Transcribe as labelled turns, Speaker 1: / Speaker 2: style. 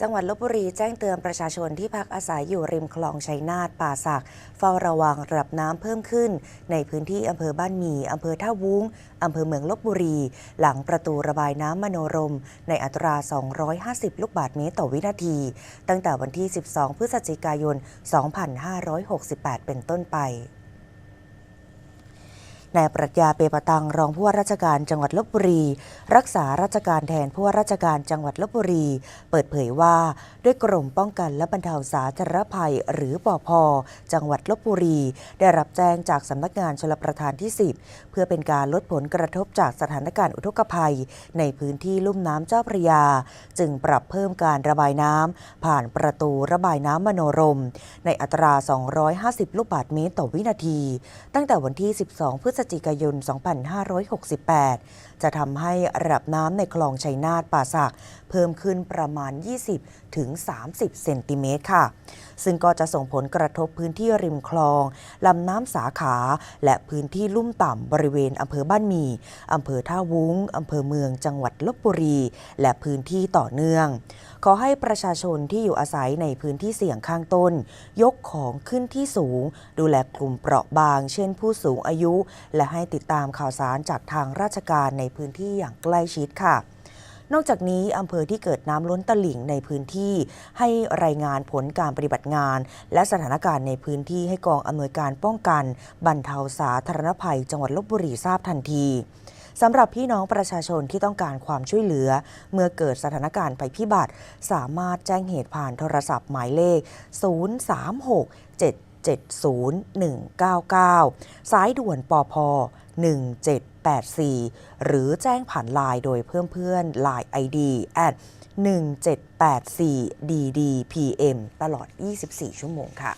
Speaker 1: จังหวัดลบบุรีแจ้งเตือนประชาชนที่พักอาศัยอยู่ริมคลองชัยนาทป่าสัก เฝ้าระวังระดับน้ำเพิ่มขึ้น ในพื้นที่อำเภอบ้านหมี่อำเภอท่าวุ้งอำเภอเมืองลบบุรี หลังประตูระบายน้ำมโนรม ในอัตรา 250 ลูกบาศก์เมตรต่อวินาที ตั้งแต่วันที่ 12 พฤศจิกายน 2568 เป็นต้นไป นายปรัชญาเปปตังรองผู้ว่าราชการจังหวัดลบบุรี รักษาราชการแทนผู้ว่าราชการจังหวัดลบบุรี เปิดเผยว่า ด้วยกรมป้องกันและบรรเทาสาธารณภัย หรือปอพจังหวัดลบบุรี ได้รับแจ้งจากสำนักงานชลประทานที่ 10 เพื่อเป็นการลดผลกระทบจากสถานการณ์อุทกภัย ในพื้นที่ลุ่มน้ำเจ้าพระยา จึงปรับเพิ่มการระบายน้ำผ่านประตูระบายน้ำมโนรม ในอัตรา 250 ลูกบาศก์เมตรต่อวินาที ตั้งแต่วันที่ 12 พฤศจิกายน 2568 จะทำให้ระดับน้ำในคลองชัยนาทป่าสัก เพิ่มขึ้นประมาณ 20 ถึง 30 เซนติเมตรค่ะ ซึ่งก็จะส่งผลกระทบพื้นที่ริมคลองลำน้ำสาขา และพื้นที่ลุ่มต่ำบริเวณอำเภอบ้านหมี่อำเภอท่าวุ้งอำเภอเมืองจังหวัดลบบุรี และพื้นที่ต่อเนื่อง ขอให้ประชาชนที่อยู่อาศัยในพื้นที่เสี่ยงข้างต้น ยกของขึ้นที่สูง ดูแลกลุ่มเปราะบาง เช่นผู้สูงอายุและให้ติดตามข่าวสารจากทางราชการในพื้นที่อย่างใกล้ชิดค่ะนอกจากนี้อำเภอที่เกิดน้ำล้นตลิ่งในพื้นที่ ให้รายงานผลการปฏิบัติงาน และสถานการณ์ในพื้นที่ให้กองอำนวยการป้องกัน บรรเทาสาธารณภัย จังหวัดลบบุรีทราบทันทีสำหรับพี่น้องประชาชนที่ต้องการความช่วยเหลือ เมื่อเกิดสถานการณ์ภัยพิบัติ สามารถแจ้งเหตุผ่านโทรศัพท์หมายเลข 0367 70199 สายด่วนปอพ1784 หรือแจ้งผ่านไลน์โดยเพิ่มเพื่อนไลน์ ID at 1784 ddpm ตลอด 24 ชั่วโมงค่ะ